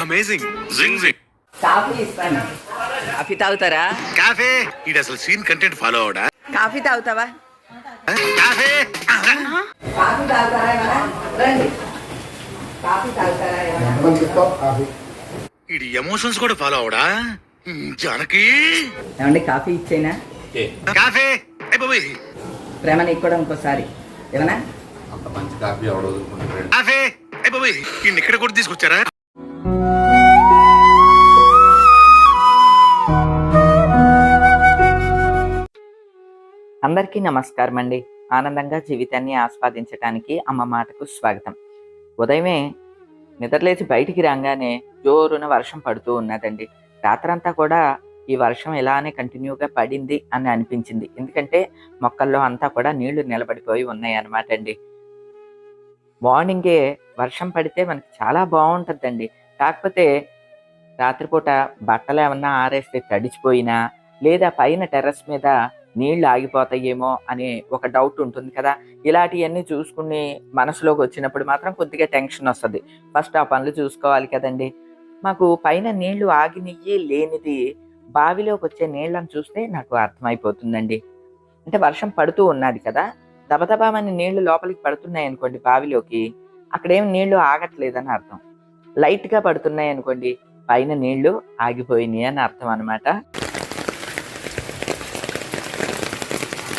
Amazing జింగ్ జింగ్ coffee ఇస్తాను. కాఫీ తాగుతారా? కాఫే. ఇది అసలు సీన్ కంటెంట్ ఫాలో అవడా? కాఫీ తాగుతావా? కాఫే. కాఫీ తాగుతారా ఏమన్నా? రండి. కాఫీ తాగుతారా ఏమన్నా? ఇది ఎమోషన్స్ కూడా ఫాలో అవడా? జానకి. ఏమండి కాఫీ ఇచ్చేనా? కాఫే. బాబోయ్. ప్రేమ నీకు కూడా ఇంకోసారి. ఏమన్నా? అంత మంచి కాఫీ ఎవడ వదులుకుంటాడు. కాఫే. బాబోయ్ ఈయన ఇక్కడ కూడా తీసుకొచ్చారా? అందరికీ నమస్కారం అండి ఆనందంగా జీవితాన్ని ఆస్వాదించడానికి అమ్మ మాటకు స్వాగతం. ఉదయమే నిద్రలేచి బయటికి రాగానే జోరున వర్షం పడుతూ ఉన్నదండి. రాత్రంతా కూడా ఈ వర్షం ఇలానే కంటిన్యూగా పడింది అని అనిపించింది. ఎందుకంటే మొక్కల్లో అంతా కూడా నీళ్ళు నిలబడిపోయి ఉన్నాయి అన్నమాట అండి. మార్నింగే వర్షం పడితే మనకి చాలా బాగుంటుందండి. కాకపోతే రాత్రిపూట బట్టలు ఏమన్నా ఆరేస్తే తడిచిపోయినా లేదా పైన టెర్రస్ మీద నీళ్ళు ఆగిపోతాయేమో అనే ఒక డౌట్ ఉంటుంది కదా. ఇలాంటివన్నీ చూసుకుని మనసులోకి వచ్చినప్పుడు మాత్రం కొద్దిగా టెన్షన్ వస్తుంది. ఫస్ట్ ఆ పనులు చూసుకోవాలి కదండి. మాకు పైన నీళ్ళు ఆగినయ్యి లేనిది బావిలోకి వచ్చే నీళ్ళని చూస్తే నాకు అర్థమైపోతుందండి. అంటే వర్షం పడుతూ ఉన్నది కదా. దబదబామని నీళ్ళు లోపలికి పడుతున్నాయి అనుకోండి బావిలోకి అక్కడేం నీళ్ళు ఆగట్లేదని అర్థం. లైట్గా పడుతున్నాయి అనుకోండి పైన నీళ్ళు ఆగిపోయినాయి అని అర్థం అనమాట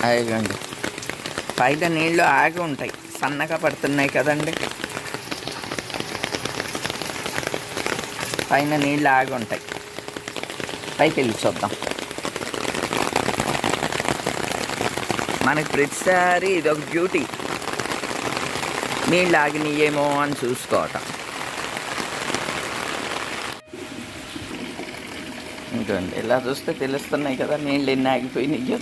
అయ్యండి పైన నీళ్ళు ఆగి ఉంటాయి. సన్నగా పడుతున్నాయి కదండి. పైన నీళ్ళు ఆగి ఉంటాయి. పైకి వెళ్ళి చూద్దాం. మనకి ప్రతిసారి ఇది ఒక బ్యూటీ నీళ్ళు ఆగినయేమో అని చూసుకోవటం. ఇంకోండి ఇలా చూస్తే తెలుస్తున్నాయి కదా నీళ్ళు ఎన్ని ఆగిపోయినాయో.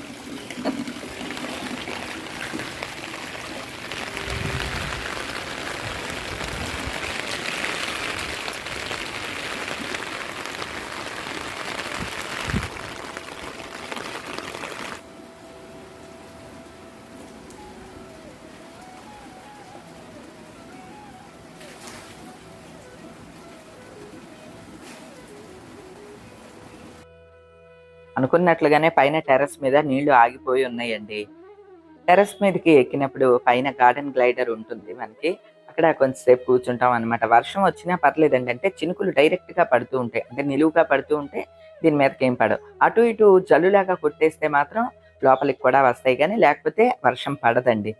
అనుకున్నట్లుగానే పైన టెర్రస్ మీద నీళ్ళు ఆగిపోయి ఉన్నాయండి. టెర్రస్ మీదకి ఎక్కినప్పుడు పైన గార్డెన్ గ్లైడర్ ఉంటుంది మనకి. అక్కడ కొంచెంసేపు కూర్చుంటాం అనమాట వర్షం వచ్చినా పర్లేదండి అంటే చినుకులు డైరెక్ట్గా పడుతూ ఉంటాయి. అంటే నిలువుగా పడుతూ ఉంటే దీని మీదకి ఏం పడవు. అటు ఇటు జల్లులాగా కొట్టేస్తే మాత్రం లోపలికి కూడా వస్తాయి కానీ లేకపోతే వర్షం పడదండి.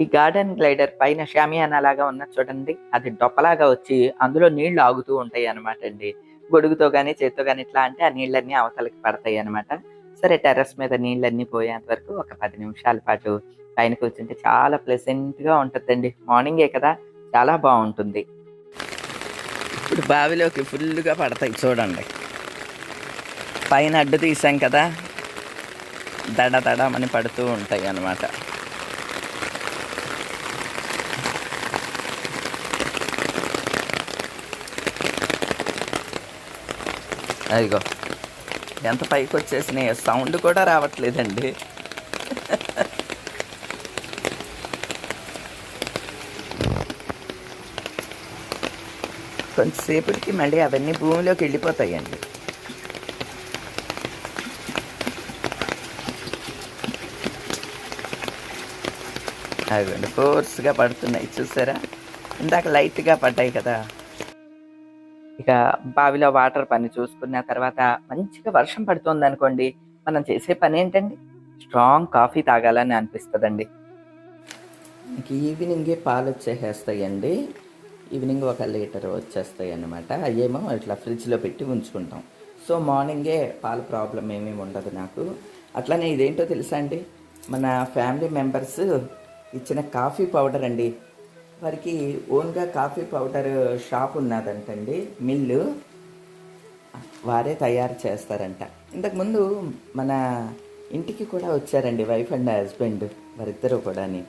ఈ గార్డెన్ గ్లైడర్ పైన షామియానా లాగా ఉన్న చూడండి. అది డొప్పలాగా వచ్చి అందులో నీళ్ళు ఆగుతూ ఉంటాయి అనమాట అండి. గొడుగుతో కానీ చేత్తో కానీ ఇట్లా అంటే ఆ నీళ్ళన్నీ అవతలకి పడతాయి అనమాట సరే టెర్రస్ మీద నీళ్ళన్నీ పోయేంత వరకు ఒక పది నిమిషాల పాటు పైన కూర్చుంటే చాలా ప్లెజెంట్గా ఉంటుందండి మార్నింగే కదా చాలా బాగుంటుంది. ఇప్పుడు బావిలోకి ఫుల్గా పడతాయి చూడండి. పైన అడ్డు తీసాం కదా దడ దడమని పడుతూ ఉంటాయి అన్నమాట. అదిగో ఎంత పైకి వచ్చేసినాయి సౌండ్ కూడా రావట్లేదండి. కొంతసేపటికి మళ్ళీ అవన్నీ భూమిలోకి వెళ్ళిపోతాయండి. అదిగోండి ఫోర్స్గా పడుతున్నాయి చూసారా? ఇందాక లైట్గా పడ్డాయి కదా. ఇక బావిలో వాటర్ పని చూసుకున్న తర్వాత మంచిగా వర్షం పడుతుంది అనుకోండి మనం చేసే పని ఏంటండి? స్ట్రాంగ్ కాఫీ తాగాలని అనిపిస్తుందండి. ఇంక ఈవినింగే పాలు వచ్చేసేస్తాయండి ఈవినింగ్ ఒక లీటర్ వచ్చేస్తాయి అన్నమాట అయ్యేమో ఇట్లా ఫ్రిడ్జ్లో పెట్టి ఉంచుకుంటాం. సో మార్నింగే పాల ప్రాబ్లం ఏమీ ఉండదు నాకు. అట్లానే ఇదేంటో తెలుసా అండి? మన ఫ్యామిలీ మెంబర్స్ ఇచ్చిన కాఫీ పౌడర్ అండి. వారికి ఓన్గా కాఫీ పౌడర్ షాప్ ఉన్నదంటండి మిల్లు. వారే తయారు చేస్తారంట. ఇంతకుముందు మన ఇంటికి కూడా వచ్చారండి వైఫ్ అండ్ హస్బెండ్ వారిద్దరూ కూడాని.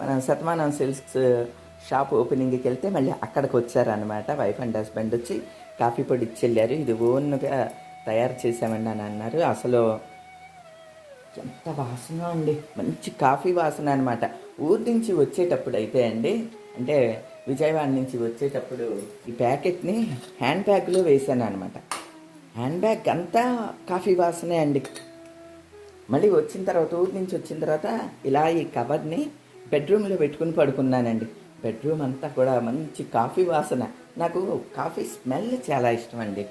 మన శతమానం సిల్క్స్ షాప్ ఓపెనింగ్కి వెళ్తే మళ్ళీ అక్కడికి వచ్చారనమాట వైఫ్ అండ్ హస్బెండ్ వచ్చి కాఫీ పొడి ఇచ్చి వెళ్ళారు. ఇది ఓన్గా తయారు చేసామండి అని అన్నారు. అసలు ఎంత వాసన అండి. మంచి కాఫీ వాసన అనమాట ఊరి నుంచి వచ్చేటప్పుడు అయితే అండి అంటే విజయవాడ నుంచి వచ్చేటప్పుడు ఈ ప్యాకెట్ని హ్యాండ్ బ్యాగ్లో వేసాను అనమాట హ్యాండ్ బ్యాగ్ అంతా కాఫీ వాసనే అండి. మళ్ళీ వచ్చిన తర్వాత ఊరి నుంచి వచ్చిన తర్వాత ఇలా ఈ కవర్ని బెడ్రూమ్లో పెట్టుకుని పడుకున్నానండి. బెడ్రూమ్ అంతా కూడా మంచి కాఫీ వాసన. నాకు కాఫీ స్మెల్ చాలా ఇష్టం అండి.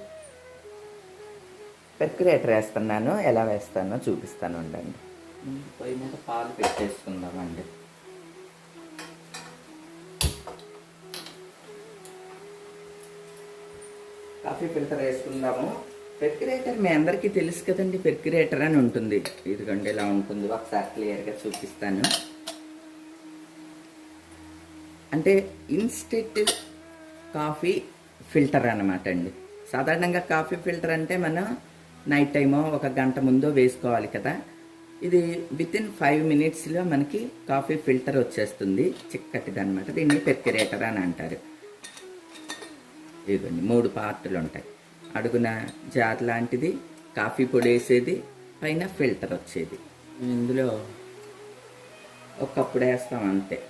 పెర్క్యులేటర్ వేస్తున్నాను ఎలా వేస్తానో చూపిస్తాను ఉండండి. పొయ్యి మీద పాలు పెట్టేసుకుందామండి. కాఫీ ఫిల్టర్ వేసుకుందాము. పెర్క్యురేటర్ మీ అందరికీ తెలుసు కదండి పెర్క్యురేటర్ అని ఉంటుంది. ఇదిగోండి ఇలా ఉంటుంది. ఒకసారి క్లియర్గా చూపిస్తాను. అంటే ఇన్స్టెంట్ కాఫీ ఫిల్టర్ అన్నమాట అండి. సాధారణంగా కాఫీ ఫిల్టర్ అంటే మనం నైట్ టైమో ఒక గంట ముందో వేసుకోవాలి కదా. ఇది విత్ ఇన్ ఫైవ్ మినిట్స్లో మనకి కాఫీ ఫిల్టర్ వచ్చేస్తుంది. చిక్కటిది అనమాట దీన్ని పెర్క్యురేటర్ అని అంటారు. ఇదిగోండి మూడు పార్టులు ఉంటాయి. అడుగున జార్ లాంటిది కాఫీ పొడి వేసేది పైన ఫిల్టర్ వచ్చేది. ఇందులో ఒక కప్పుడు వేస్తాం అంతే.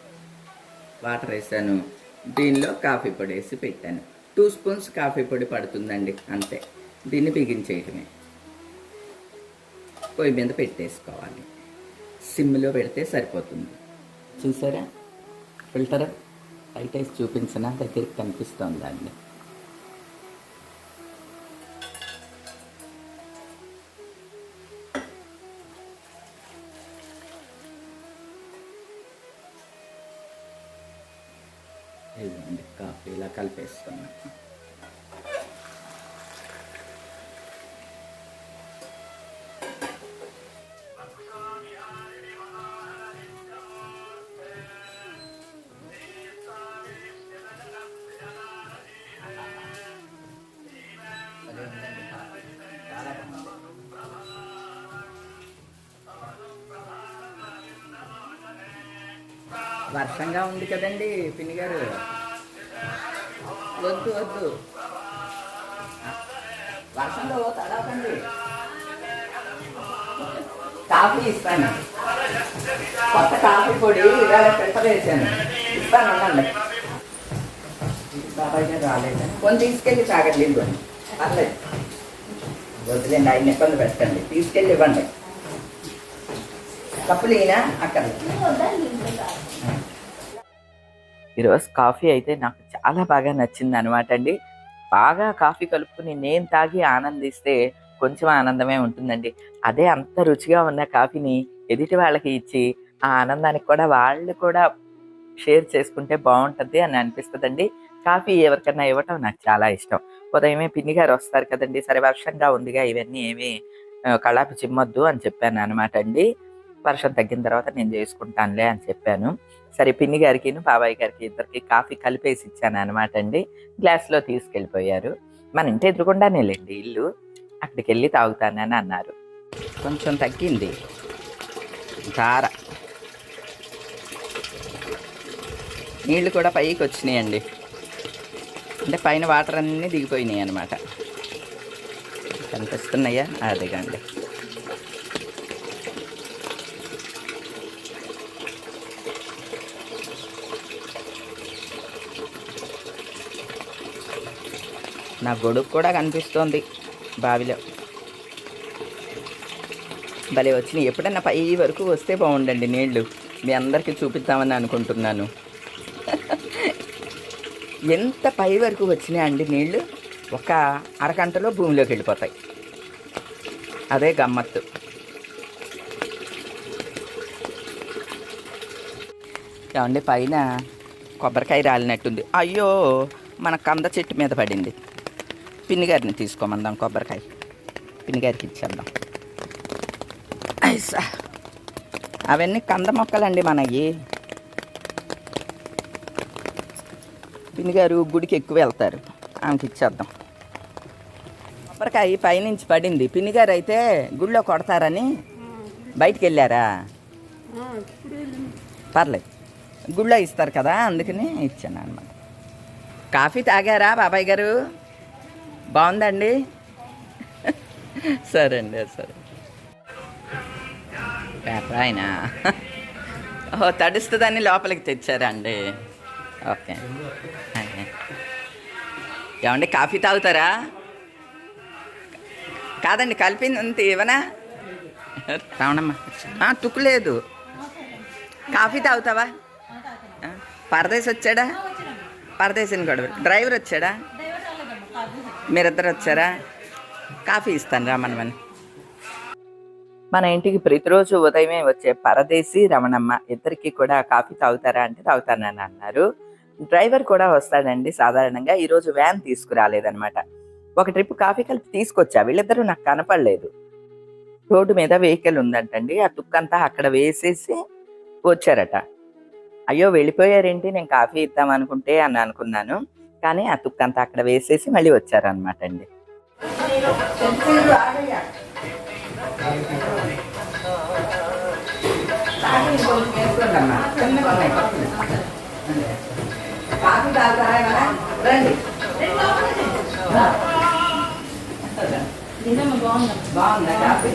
వాటర్ వేసాను. దీనిలో కాఫీ పొడి వేసి పెట్టాను. టూ స్పూన్స్ కాఫీ పొడి పడుతుందండి అంతే. దీన్ని బిగించేయటమే పొయ్యి మీద పెట్టేసుకోవాలి. సిమ్లో పెడితే సరిపోతుంది. చూసారా? ఫిల్టర్? బయట చూపించిన దగ్గరికి కనిపిస్తోందండి. వర్షంగా ఉంది కదండి పిన్ని గారు. వద్దు వద్దు. వర్షంలో తడవకండి కాఫీ ఇస్తాను. కొత్త కాఫీ పొడి ఇవాళ ఫిల్టర్ వేసాను. ఇస్తాను ఉండండి. బాబాయ్ గారు రాలేదు. కొన్ని తీసుకెళ్ళి తాగండి ఇవ్వండి పర్లేదు. వద్దులేండి ఆయన ఇబ్బంది పెట్టండి తీసుకెళ్ళి ఇవ్వండి. కప్పులు ఈయన అక్కడ ఈరోజు కాఫీ అయితే నాకు చాలా బాగా నచ్చింది అనమాట అండి. బాగా కాఫీ కలుపుకుని నేను తాగి ఆనందిస్తే కొంచెం ఆనందమే ఉంటుందండి. అదే అంత రుచిగా ఉన్న కాఫీని ఎదుటి వాళ్ళకి ఇచ్చి ఆ ఆనందానికి కూడా వాళ్ళు కూడా షేర్ చేసుకుంటే బాగుంటుంది అని అనిపిస్తుందండి. కాఫీ ఎవరికన్నా ఇవ్వటం నాకు చాలా ఇష్టం. ఉదయమే పిన్ని గారు వస్తారు కదండి. సరే వర్షంగా ఉందిగా ఇవన్నీ ఏమి కళాపి చిమ్మొద్దు అని చెప్పాను అనమాట అండి. వర్షం తగ్గిన తర్వాత నేను చేసుకుంటానులే అని చెప్పాను. సరే పిన్ని గారికి బాబాయ్ గారికి ఇద్దరికి కాఫీ కలిపేసి ఇచ్చాను అనమాట అండి. గ్లాస్లో తీసుకెళ్ళిపోయారు. మన ఇంటి ఎదురుకుండానే లేండి ఇల్లు అక్కడికి వెళ్ళి తాగుతానని అన్నారు. కొంచెం తగ్గింది. ధార నీళ్ళు కూడా పైకి వచ్చినాయండి అంటే పైన వాటర్ అన్నీ దిగిపోయినాయి అనమాట కనిపిస్తున్నాయా? అదిగండి. నా గొడుగు కూడా కనిపిస్తోంది బావిలో. భలే వచ్చినాయి. ఎప్పుడన్నా పై వరకు వస్తే బాగుండండి నీళ్ళు. మీ అందరికీ చూపిద్దామని అనుకుంటున్నాను. ఎంత పై వరకు వచ్చినాయి అండి నీళ్ళు? ఒక అరగంటలో భూమిలోకి వెళ్ళిపోతాయి. అదే గమ్మత్తు. ఏమండి పైన కొబ్బరికాయ రాలినట్టుంది. అయ్యో మన కంద చెట్టు మీద పడింది. పిన్ని గారిని తీసుకోమందాం కొబ్బరికాయ. పిన్ని గారికి ఇచ్చేద్దాం ఐసా అవన్నీ కంద మొక్కలండి మనకి పిన్ని గారు గుడికి ఎక్కువ వెళ్తారు. ఆమెకి ఇచ్చేద్దాం. కొబ్బరికాయ పైనుంచి పడింది. పిన్ని గారు అయితే గుడిలో కొడతారని బయటికి వెళ్ళారా? పర్లేదు. గుళ్ళో ఇస్తారు కదా అందుకని ఇచ్చాను అనమాట కాఫీ తాగారా బాబాయ్ గారు? బాగుందండి. సరే అండి సరే. పేపర్ ఆయన? ఓ తడుస్తుందని లోపలికి తెచ్చారా అండి ఓకే. ఏమండి కాఫీ తాగుతారా? కాదండి కలిపింది అంతే ఇవనా రావణమ్మ. ఆ, తుక్కులేదు కాఫీ తాగుతావా? పరదేశ్ వచ్చాడా? పరదేశిని కూడా. డ్రైవర్ వచ్చాడా? మీరిద్దరు వచ్చారా? కాఫీ ఇస్తాను రమణమ్మని మన ఇంటికి ప్రతిరోజు ఉదయమే వచ్చే పరదేశి రమణమ్మ. ఇద్దరికి కూడా కాఫీ తాగుతారా అంటే తాగుతానని అన్నారు. డ్రైవర్ కూడా వస్తాడండి సాధారణంగా. ఈరోజు వ్యాన్ తీసుకురాలేదనమాట ఒక ట్రిప్ కాఫీ కలిపి తీసుకొచ్చా? వీళ్ళిద్దరూ నాకు కనపడలేదు. రోడ్డు మీద వెహికల్ ఉందంటండి. ఆ తుక్కంతా అక్కడ వేసేసి వచ్చారట. అయ్యో వెళ్ళిపోయారేంటి? నేను కాఫీ ఇద్దాం అనుకుంటే అని అనుకున్నాను. కానీ ఆ తుక్కంతా అక్కడ వేసేసి మళ్ళీ వచ్చారనమాట అండి. బాగుందా కాఫీ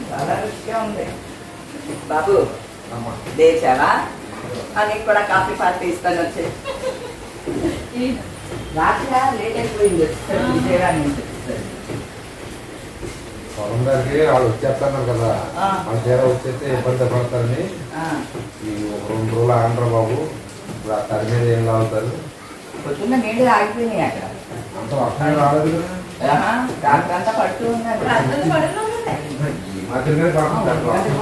చాలా రుచిగా ఉంది బాబు లేచావా? అని కూడా కాఫీ పార్టీ ఇస్తాను వచ్చి పొలం గారికి వాళ్ళు వచ్చేస్తున్నారు కదా. ఆ. మన తీర వచ్చేస్తే ఇబ్బంది పడతారని. ఆ, ఈ ఒక రెండు రోజులు ఆంధ్ర బాబు. ఇప్పుడు ఆ తడి మీద ఏం లాగుతారు? పొద్దున్న నీళ్ళు ఆగిపోయినాయి అక్కడ. అంత వర్షం రాలేదు కదా. ఆహా, రాత్రంతా పడుతూ ఉన్నారు ఈ మధ్యలోనే పడుతుంది వర్షం.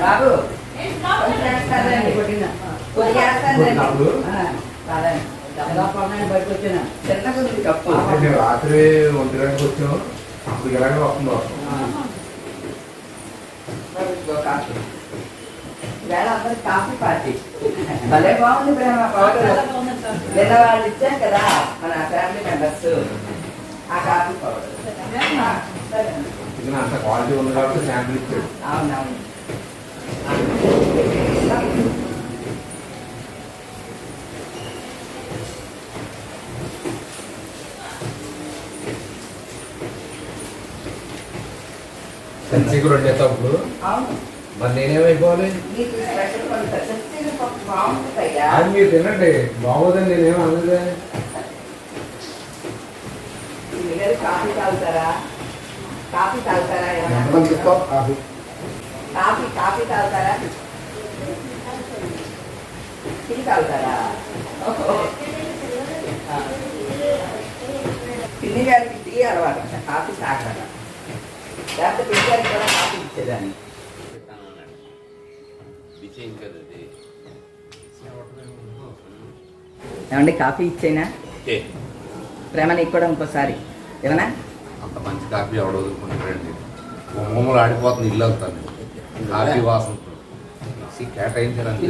బాబు. రాత్రి ఒంటి గంటకు వచ్చాము. అప్పుడు ఇలాగే వస్తుంది కాఫీ. ఈవేళ అందరికి కాఫీ పార్టీ. భలే బాగుంది ప్రేమ పౌడర్ నిన్న వాళ్ళు ఇచ్చాం కదా మన ఫ్యామిలీ మెంబర్స్. ఆ కాఫీ పౌడర్ అంత క్వాలిటీ ఉంది కాబట్టి శాంపిల్ ఇచ్చాడు అవునవును. సెన్సీకి రెండు ఎత్తప్పుడు మరి నేనేమైపోవాలి అది మీరు తినండి. బాగోదని నేనేం అనలేదే. మీరు కాఫీ తాగుతారా? కాఫీ తాగుతారా కాఫీ. కాఫీ కాఫీ తాగుతారా? టీ తాగుతారా. పిన్ని గారికి టీ అలవాటు కాఫీ తాగట లేకపోతే కూడా ఇచ్చేదాన్ని. ఏమండి కాఫీ ఇచ్చేనా? ప్రేమ నీకు కూడా ఇంకోసారి. ఏమన్నా? అంత మంచి కాఫీ ఎవడ వదులుకుంటారండి మొమ్మలు ఆడిపోతుంది ఇల్లు వెళ్తాను కాఫీ వాసన. కేటాయించారండి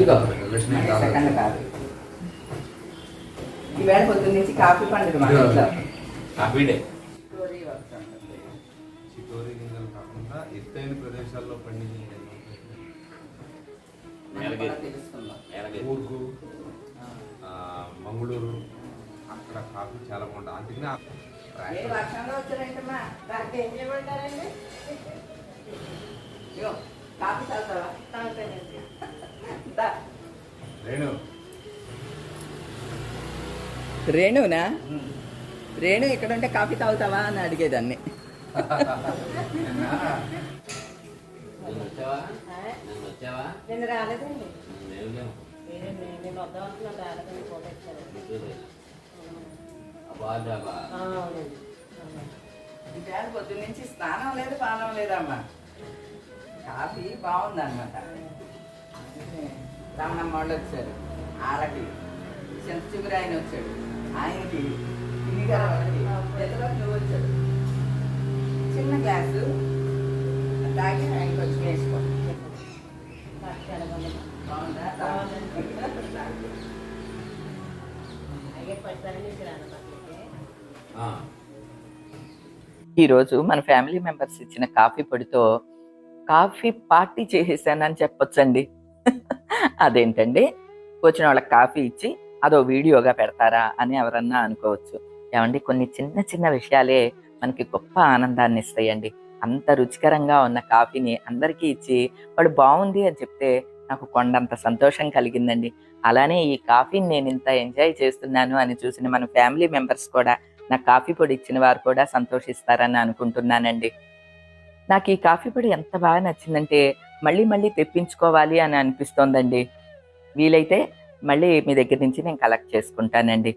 ఈవేళ పొద్దున్న నుంచి కాఫీ పండుగ మా ఇంట్లో. కాఫీ డే ఎత్తైన ప్రదేశాల్లో. కూర్గు ఆ, మంగళూరు అక్కడ కాఫీ చాలా బాగుంటుంది. అందుకని. రేణు. రేణునా? రేణు ఇక్కడ ఉంటే కాఫీ తాగుతావా? అని అడిగేదాన్ని. నేను రాలేదండి. నేను నేను వద్దాం అనుకున్నాను రాలేదండి ఫోటో ఇచ్చారు పొద్దు నుంచి స్నానం లేదు పానం లేదమ్మా. కాఫీ బాగుందన్నమాట. రమణమ్మ వాళ్ళు వచ్చారు. ఆడకి సెంత ఆయన వచ్చాడు. ఆయనకి ఈరోజు మన ఫ్యామిలీ మెంబర్స్ ఇచ్చిన కాఫీ పొడితో కాఫీ పార్టీ చేసేసానని చెప్పొచ్చండి. అదేంటండి? వచ్చిన వాళ్ళకి కాఫీ ఇచ్చి అదో వీడియోగా పెడతారా అని ఎవరన్నా అనుకోవచ్చు. ఏమండి? కొన్ని చిన్న చిన్న విషయాలే మనకి గొప్ప ఆనందాన్ని ఇస్తాయండి. అంత రుచికరంగా ఉన్న కాఫీని అందరికీ ఇచ్చి వాడు బాగుంది అని చెప్తే నాకు కొండంత సంతోషం కలిగిందండి. అలానే ఈ కాఫీని నేను ఇంత ఎంజాయ్ చేస్తున్నాను అని చూసిన మన ఫ్యామిలీ మెంబర్స్ కూడా నాకు కాఫీ పొడి ఇచ్చిన వారు కూడా సంతోషిస్తారని అనుకుంటున్నానండి. నాకు ఈ కాఫీ పొడి ఎంత బాగా నచ్చిందంటే మళ్ళీ మళ్ళీ తెప్పించుకోవాలి అని అనిపిస్తోందండి. వీలైతే మళ్ళీ మీ దగ్గర నుంచి నేను కలెక్ట్ చేసుకుంటానండి.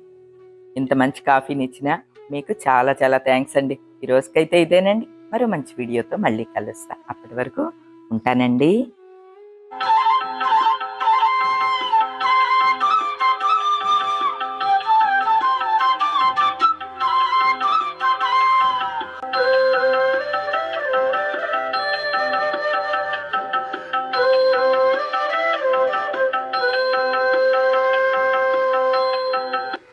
ఇంత మంచి కాఫీని ఇచ్చిన మీకు చాలా చాలా థ్యాంక్స్ అండి. ఈ రోజుకైతే ఇదేనండి. మరో మంచి వీడియోతో మళ్ళీ కలుస్తా. అప్పటి వరకు ఉంటానండి.